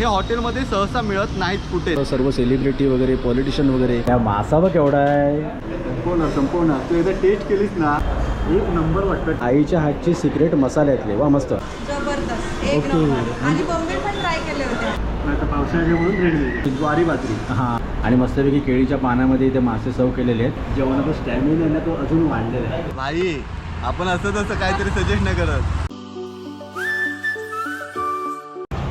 हे हॉटेलमध्ये सहसा मिळत नाहीत कुठे. सर्व सेलिब्रिटी वगैरे पॉलिटिशियन वगैरे. त्या मासा बघ केवढा आहे? संपूर्ण संपूर्ण. तू एकदा टेस्ट केलीस ना एक नंबर वाटतं. आईच्या हातची सिक्रेट मसाल्यातले वा मस्त. जबरदस्त. एक ओके. नंबर आणि बॉम्बे पण ट्राय केले होते. आता पावसाळ्याच्या म्हणून रेडी ज्वारी बाजरी. हां. आणि मस्तपैकी केळीच्या पानामध्ये इथे मासे सर्व केलेले आहेत. जेवणाचा स्टॅमिना आहे ना तो अजून वाढलेला आहे. भाई आपण असं तसं काहीतरी सजेस्ट नाही करत.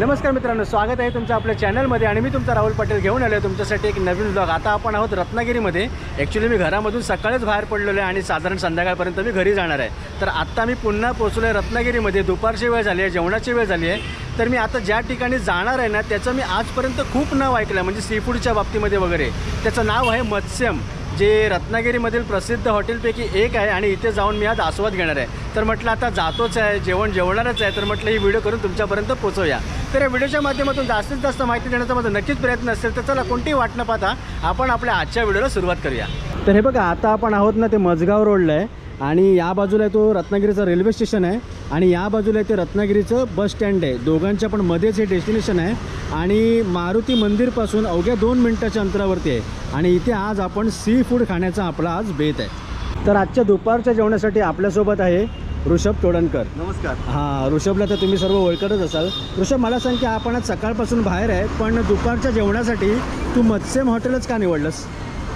नमस्कार मित्रांनो स्वागत आहे तुमचं आपल्या चॅनलमध्ये आणि मी तुमचा राहुल पटेल घेऊन आलो आहे तुमच्यासाठी एक नवीन ब्लॉग आता आपण आहोत रत्नागिरीमध्ये. ॲक्च्युली मी घरामधून सकाळीच बाहेर पडलेलो आहे आणि साधारण संध्याकाळपर्यंत मी घरी जाणार आहे. तर आत्ता मी पुन्हा पोचलो आहे रत्नागिरीमध्ये. दुपारची वेळ झाली आहे जेवणाची वेळ झाली आहे. तर मी आता ज्या ठिकाणी जाणार आहे ना त्याचं मी आजपर्यंत खूप नाव ऐकलं आहे म्हणजे सी फूडच्या बाबतीमध्ये वगैरे. त्याचं नाव आहे मत्स्यम. जे रत्नागिरीमधील प्रसिद्ध हॉटेलपैकी एक आहे आणि इथे जाऊन मी आज आस्वाद घेणार आहे. तर म्हटलं आता जातोच आहे जेवण जेवणारच आहे तर म्हटलं ही व्हिडिओ करून तुमच्यापर्यंत पोचवूया तर या व्हिडिओच्या माध्यमातून जास्तीत जास्त माहिती देण्याचा माझा नक्कीच प्रयत्न असेल तर चला कोणतीही वाट न पाहता आपण आपल्या आजच्या व्हिडिओला सुरुवात करूया. तर हे बघा आता आपण आहोत ना ते मजगाव रोडला आहे. आणि या बाजूला आहे तो रत्नागिरीचा रेल्वे स्टेशन आहे. आणि या बाजूला आहे ते रत्नागिरीचं बस स्टँड आहे. दोघांच्या पण मध्येच हे डेस्टिनेशन आहे. आणि मारुती मंदिरपासून अवघ्या दोन मिनटाच्या अंतरावरती आहे. आणि इथे आज आपण सी फूड खाण्याचा आपला आज बेत आहे. तर आजच्या दुपारच्या जेवणासाठी आपल्यासोबत आहे ऋषभ तोडणकर. नमस्कार. हां ऋषभला तर तुम्ही सर्व ओळखतच असाल. ऋषभ मला सांग की आपण आज सकाळपासून बाहेर आहे पण दुपारच्या जेवणासाठी तू मत्स्यम हॉटेलच का निवडलंस?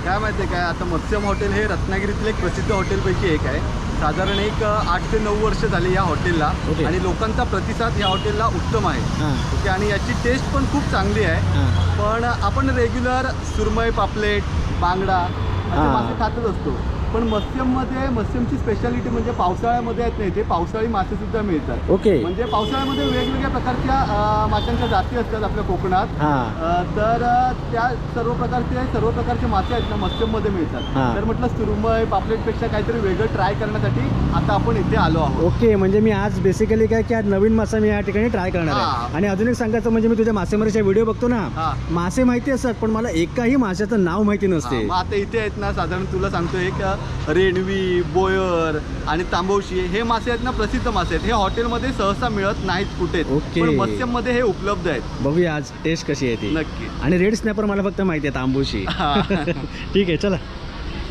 काय माहिती आहे काय? आता मत्स्यम हॉटेल हे रत्नागिरीतलं एक प्रसिद्ध हॉटेलपैकी एक आहे. साधारण एक आठ ते नऊ वर्ष झाली या हॉटेलला. आणि लोकांचा प्रतिसाद या हॉटेलला उत्तम आहे. हां. ओके आणि याची टेस्ट पण खूप चांगली आहे. हां. पण आपण रेग्युलर सुरमई पापलेट बांगडा असे हां. मासे खातच असतो. पण मत्स्यममध्ये मत्स्यमची स्पेशालिटी म्हणजे पावसाळ्यामध्ये आहेत नाही. ते पावसाळी मासे सुद्धा मिळतात. ओके. म्हणजे पावसाळ्यामध्ये वेगवेगळ्या प्रकारच्या अ, माशांच्या जाती असतात आपल्या कोकणात. हां. अ, तर अ, त्या सर्व प्रकारचे सर्व प्रकारचे मासे आहेत ना मत्स्यममध्ये हां. मिळतात तर म्हटलं सुरमई पापलेटपेक्षा काहीतरी वेगळं ट्राय करण्यासाठी आता आपण इथे आलो आहोत. ओके म्हणजे मी आज बेसिकली काय की आज नवीन मासा मी या ठिकाणी ट्राय करणार आहे. आणि अजून एक सांगायचं म्हणजे मी तुझ्या मासेमारीच्या व्हिडिओ बघतो ना. मासे माहिती असतात पण मला एकाही माशाचं नाव माहिती हा, नसते. मग आता इथे आहेत ना साधारण तुला सांगतो एक अ, रेणवी बोयर आणि तांबवशी हे मासे आहेत ना प्रसिद्ध मासे आहेत. हे हॉटेलमध्ये सहसा मिळत नाहीत कुठे. पण मत्स्यममध्ये हे उपलब्ध आहेत. बघूया आज टेस्ट कशी आहे ती. नक्की. आणि रेड स्नॅपर मला फक्त माहिती आहे तांबूशी. हा. ठीक आहे चला.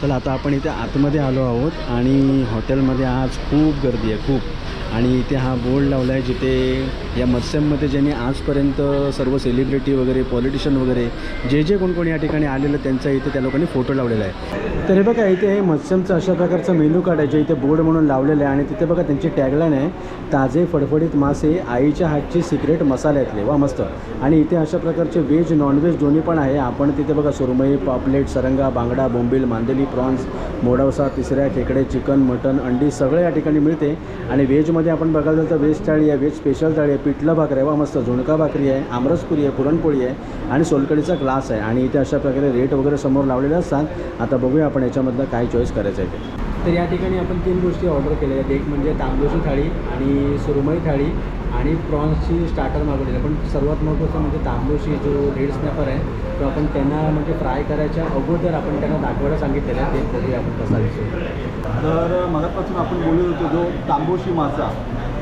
चला आता आपण इथे आतमध्ये आलो आहोत आणि हॉटेलमध्ये आज खूप गर्दी आहे खूप. आणि इथे हा बोर्ड लावला आहे जिथे या मत्स्यममध्ये ज्यांनी आजपर्यंत सर्व सेलिब्रिटी वगैरे पॉलिटिशियन वगैरे जे जे कोण या ठिकाणी आलेलं त्यांचा इथे त्या लोकांनी फोटो लावलेला आहे. तर हे बघा इथे हे मत्स्यमचं अशा प्रकारचं मेनू कार्ड आहे जे इथे बोर्ड म्हणून लावलेलं आहे आणि तिथे बघा त्यांची टॅगलाईन आहे ताजे फडफडीत मासे आईच्या हातची सिक्रेट मसाल्यातले. वा मस्त. आणि इथे अशा प्रकारचे व्हेज नॉनव्हेज दोन्ही पण आहे. आपण तिथे बघा सुरमई पापलेट सरंगा बांगडा बोंबील मांदेली प्रॉन्स मोडावसा तिसऱ्या खेकडे चिकन मटन अंडी सगळं या ठिकाणी मिळते. आणि व्हेजमध्ये आपण बघायला झालं तर व्हेज थाळी आहे व्हेज स्पेशल थाळी आहे पिठलं भाकरी आहे वा मस्त झुणका भाकरी आहे आमरसपुरी आहे पुरणपोळी आहे आणि सोलकडीचा ग्लास आहे. आणि इथे अशा प्रकारे रेट वगैरे समोर लावलेले असतात. आता बघूया आपण याच्यामधलं काय चॉईस करायचं आहे ते. तर या ठिकाणी आपण तीन गोष्टी ऑर्डर केलेल्या आहेत एक म्हणजे तांदूळची थाळी आणि सुरमई थाळी आणि प्रॉन्सची स्टार्टर मागवलेलं. आहे पण सर्वात महत्त्वाचं म्हणजे तांदूळची जो रेड स्नॅपर आहे तो आपण त्यांना म्हणजे फ्राय करायच्या अगोदर आपण त्यांना दाखवायला सांगितलेलं आहे. ते बघूया आपण कसा दिसतो तर मगापासून आपण बोलत होतो जो तांबोशी मासा.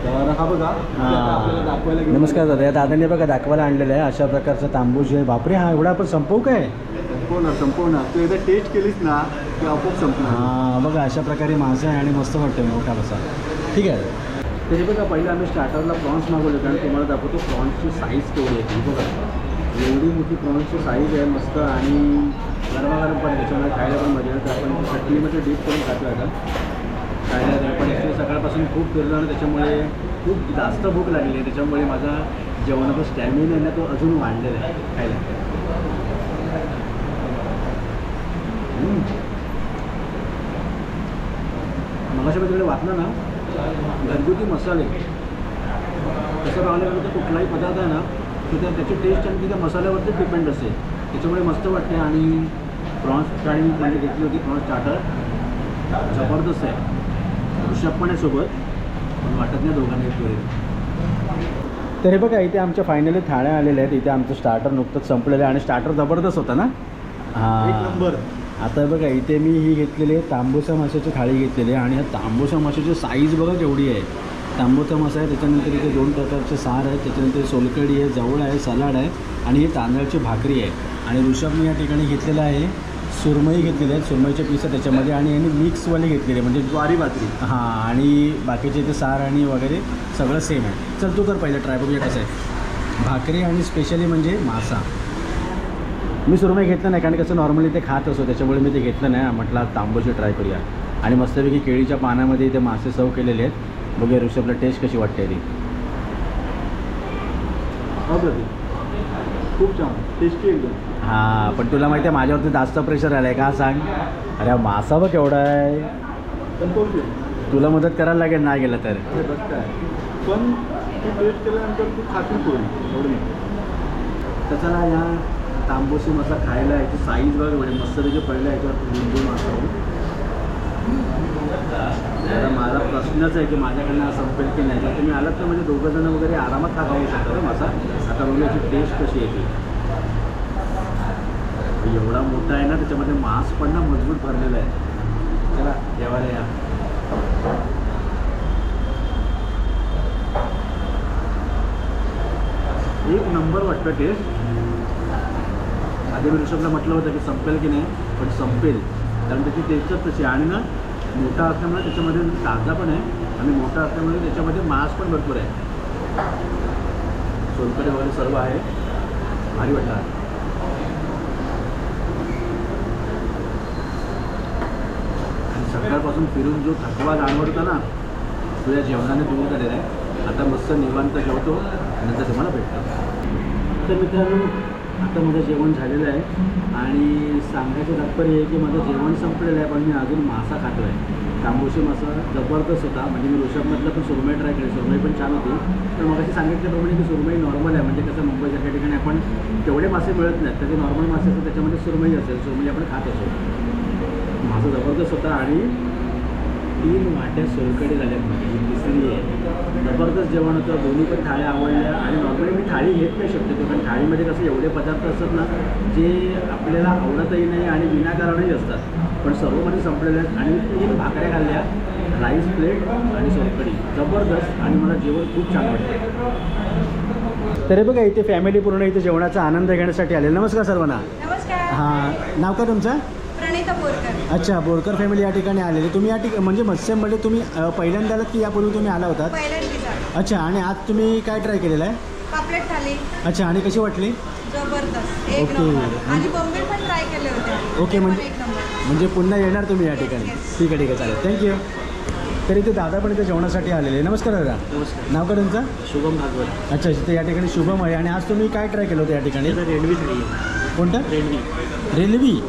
तर हा बघा आपल्याला दाखवायला नमस्कार दादा. या दादाने बघा दाखवायला आणलेलं आहे. अशा प्रकारचं तांबूज आहे बापरे हा एवढा आपण संपवू काय? संपूर्ण संपूर्ण तू एकदा टेस्ट केलीस ना की आपोआप संपणार. हां बघा अशा प्रकारे मासा आहे आणि मस्त वाटतं मोठा कसा ठीक आहे? तरी बघा पहिलं आम्ही स्टार्टरला प्रॉन्स मागवले कारण तुम्हाला दाखवतो प्रॉन्सची साईज केवढी आहे ती बघा. एवढी मोठी प्रॉन्सची साईज आहे मस्त आणि गरमागरम पण त्याच्यामुळे खायला पण मजा येते. आपण चटणीमध्ये डीप करून खातो आता. खायला पण actually सकाळपासून खूप फिरलो आणि त्याच्यामुळे खूप जास्त भूक लागली आहे. त्याच्यामुळे माझा जेवणाचा स्टॅमिना आहे ना तो अजून वाढलेला आहे खायला. मगाच्या तिकडे वाटलं ना घरगुती मसाले. तसं पाहायला तर कुठलाही पदार्थ आहे ना तर त्या त्याची टेस्ट आणि त्या मसाल्यावरती डिपेंड असते. त्याच्यामुळे मस्त वाटते आणि प्रॉन्स थाळी मी म्हणजे घेतली होती प्रॉन्स स्टार्टर जबरदस्त आहे. ऋषभ पण आहे सोबत पण वाटत नाही दोघांनी पुढे तर हे बघा इथे आमच्या फायनली थाळ्या आलेल्या आहेत. इथे आमचं स्टार्टर नुकतंच संपलेलं आहे आणि स्टार्टर जबरदस्त होता ना? एक हां नंबर आता बघा इथे मी ही घेतलेली आहे तांबूसा माशाची थाळी घेतलेली आहे. आणि ह्या तांबूसा माशाची साईज बघा केवढी आहे. तांबूचा मासा आहे त्याच्यानंतर इथे दोन प्रकारचे सार आहे त्याच्यानंतर सोलकढी आहे जवळ आहे सलाड आहे आणि ही तांदळाची भाकरी आहे. आणि ऋषभने या ठिकाणी घेतलेलं आहे सुरमई घेतलेली आहे सुरमईचे पीस आहे त्याच्यामध्ये आणि यांनी मिक्सवाले घेतलेले आहे म्हणजे ज्वारी भाकरी. हां आणि बाकीचे इथे सार आणि वगैरे सगळं सेम आहे. चल तू कर पहिलं ट्राय बघूया कसं आहे. भाकरी आणि स्पेशली म्हणजे मासा. मी सुरमई घेतलं नाही कारण कसं नॉर्मली ते खात असो त्याच्यामुळे मी ते घेतलं नाही. म्हटलं तांबूची ट्राय करूया. आणि मस्तपैकी केळीच्या पानामध्ये इथे मासे सर्व केलेले आहेत. बघूया ऋषभला टेस्ट कशी वाटते ती. खूप छान. टेस्टी एकदम. हां पण तुला माहिती आहे माझ्यावरती जास्त प्रेशर आलं आहे का सांग? अरे मासा बघ केवढा आहे. तो तुला मदत करायला लागेल नाही गेलं तर. पण तू टेस्ट केल्यानंतर तू खातील कोण एवढं चला या. तांबोशी मसा खायला याची साईज बघ मस्त मस्तपैकी पडलं याच्यावर लिंबू मासा आता माझा प्रश्नच आहे की माझ्याकडनं हा संपेल की नाही. जर तुम्ही आलात तर म्हणजे दोघं जण वगैरे आरामात हा खाऊ शकता ना मासा आता बघूया याची टेस्ट कशी येते एवढा मोठा आहे ना त्याच्यामध्ये मांस पण ना मजबूत भरलेला आहे. चला जेवायला या. एक नंबर वाटतं टेस्ट आधी मी ऋषभला म्हटलं होतं की संपेल की नाही पण संपेल. कारण त्याची टेस्टच तशी आणि ना मोठा असल्यामुळे त्याच्यामध्ये ताजा पण आहे आणि मोठा असल्यामुळे त्याच्यामध्ये मांस पण भरपूर आहे. सोलकडे वगैरे सर्व आहे. भारी वाटला आणि सकाळपासून फिरून जो थकवा जाणवतो ना तुझ्या जेवणाने दूर झालेला आहे. आता मस्त निवांत जेवतो. नंतर तुम्हाला भेटतो. तर मित्रांनो आता माझं जेवण झालेलं आहे. आणि सांगायचं तात्पर्य आहे की माझं जेवण संपलेलं आहे पण मी अजून मासा खातो आहे तांबोशी मासा जबरदस्त होता. म्हणजे मी ऋषभमधलं पण सुरमई ट्राय केली. सुरमई पण छान होती. तर मग अशी सांगितल्याप्रमाणे की सुरमई नॉर्मल आहे. म्हणजे कसं मुंबईसारख्या ठिकाणी आपण तेवढे मासे मिळत नाहीत. तर ते नॉर्मल मासे असतात त्याच्यामध्ये सुरमई असेल. सुरमई आपण खात असो मासा जबरदस्त होता आणि तीन वाट्या सोलकडे झाल्यात. म्हणजे तिसरी आहे. जबरदस्त जेवण होतं. दोन्ही पण थाळ्या आवडल्या. आणि नॉर्मली मी थाळी घेत नाही शक्यतो. कारण थाळीमध्ये कसं एवढे पदार्थ असतात ना जे आपल्याला आवडतही नाही आणि विनाकारणही असतात. पण सर्वमध्ये संपलेले आहेत. आणि तीन भाकऱ्या खाल्ल्या राईस प्लेट आणि सोलकडी जबरदस्त आणि मला जेवण खूप छान वाटतं तरी बघा इथे फॅमिली पूर्ण इथे जेवणाचा आनंद घेण्यासाठी आले नमस्कार सर्वांना. हां नाव काय तुमचं? प्रणिता बोरकर. अच्छा बोरकर फॅमिली या ठिकाणी आलेली. तुम्ही या ठिकाणी म्हणजे मत्स्यमध्ये तुम्ही पहिल्यांदा आलात की यापूर्वी तुम्ही आला पहिल्यांदा अच्छा आणि आज तुम्ही काय ट्राय केलेलं आहे? पापलेट थाली. अच्छा आणि कशी वाटली? जबरदस्त. एक ओके. नंबर. आणि बॉम्बे पण ट्राय केले होते. ओके, ते पण म्हणजे- एक नंबर. म्हणजे पुन्हा येणार तुम्ही या ठिकाणी. Yes. ठीक आहे ठीक आहे चालेल. थँक्यू तर इथे दादा पण इथे जेवणासाठी आलेले नमस्कार दादा. नमस्कार. नाव काय तुमचं? शुभम भागवत. अच्छा इथे या ठिकाणी शुभम आहे. आणि आज तुम्ही काय ट्राय केलं होतं या ठिकाणी? थाळी आहे. कोणतं? रेडवी. रेल्वी.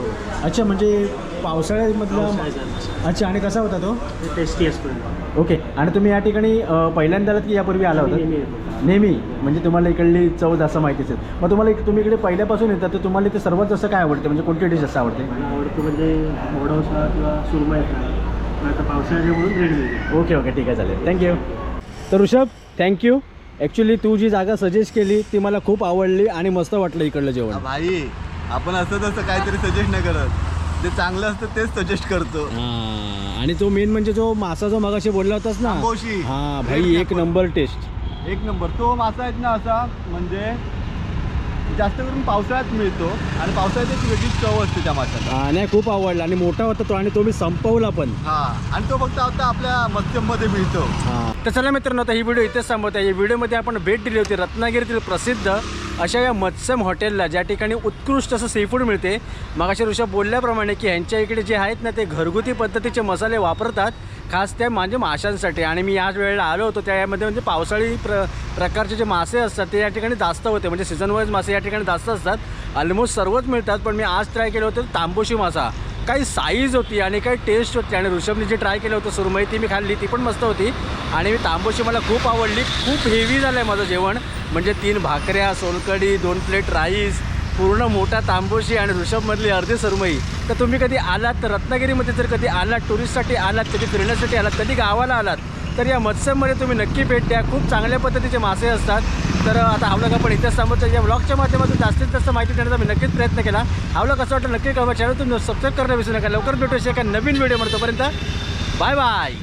अच्छा म्हणजे पावसाळ्यामधलं अच्छा आणि कसा होता तो? टेस्टी असतो ओके आणि तुम्ही या ठिकाणी अ, पहिल्यांदा आलात की यापूर्वी आला होता? नेहमी येतो. नेहमी. म्हणजे तुम्हाला इकडली चव जास्त माहितीच आहे. मग तुम्हाला इक- तुम्ही इकडे पहिल्यापासून येतात तर तुम्हाला इथे सर्वात जास्त काय आवडते? म्हणजे कोणती डिश जास्त आवडते? मला आवडतो म्हणजे मोडवसा किंवा सुरमई फ्राय पण आता पावसाळ्याच्या म्हणून ओके ओके ठीक आहे चालेल. थँक्यू तर ऋषभ थँक्यू ॲक्च्युली तू जी जागा सजेस्ट केली ती मला खूप आवडली आणि मस्त वाटलं इकडलं जेवण. भाई आपण असं तसं काहीतरी सजेस्ट नाही करत. जे चांगलं असतं तेच सजेस्ट करतो. हां आणि तो मेन म्हणजे जो मासा जो मगाशी बोलला होतास ना? तांबोशी. हां भाई एक नंबर टेस्ट एक नंबर तो मासा आहेत ना असा म्हणजे जास्त करून पावसाळ्यात मिळतो आणि पावसाळ्यात एक वेगळीच चव असते त्या माशाला. नाही खूप आवडला आणि मोठा होता तो आणि तो मी संपवला पण. हा आणि तो फक्त आता आपल्या मत्स्यमध्ये मिळतो. तर चला मित्रांनो आता ही व्हिडिओ इथेच संपवत आहे या व्हिडिओमध्ये आपण भेट दिली होती रत्नागिरीतील प्रसिद्ध अशा या मत्स्यम हॉटेलला ज्या ठिकाणी उत्कृष्ट असं सीफूड मिळते मगाशी ऋषभ बोलल्याप्रमाणे की ह्यांच्या इकडे जे आहेत ना ते घरगुती पद्धतीचे मसाले वापरतात खास त्या म्हणजे माशांसाठी. आणि मी याच वेळेला आलो होतो त्यामध्ये म्हणजे पावसाळी प्र प्रकारचे जे मासे असतात ते या ठिकाणी जास्त होते. म्हणजे सीझन वाईज मासे या ठिकाणी जास्त असतात. ऑलमोस्ट सर्वच मिळतात पण मी आज ट्राय केलं होतं तांबोशी मासा. काही साईज होती आणि काही टेस्ट होती. आणि ऋषभने जे ट्राय केलं होतं सुरमई ती मी खाल्ली ती पण मस्त होती. आणि मी तांबोशी मला खूप आवडली. खूप हेवी झालं आहे माझं जेवण. म्हणजे तीन भाकऱ्या सोलकडी दोन प्लेट राईस पूर्ण मोठा तांबोशी आणि ऋषभमधली अर्धी सुरमई. तर तुम्ही कधी आलात तर रत्नागिरीमध्ये जर कधी आलात टुरिस्टसाठी आलात कधी फिरण्यासाठी आलात कधी गावाला आलात तर या मत्स्यमध्ये तुम्ही नक्की भेट द्या. खूप चांगल्या पद्धतीचे मासे असतात. तर आता हा vlog आपण इथेच थांबवतो या ब्लॉगच्या माध्यमातून जास्तीत जास्त माहिती देण्याचा मी नक्कीच प्रयत्न केला. हा कसं वाटतं नक्की कळवा. चॅनल तुम्ही सबस्क्राईब करणं विसरू नका. लवकर भेटू एका नवीन व्हिडिओ तोपर्यंत बाय बाय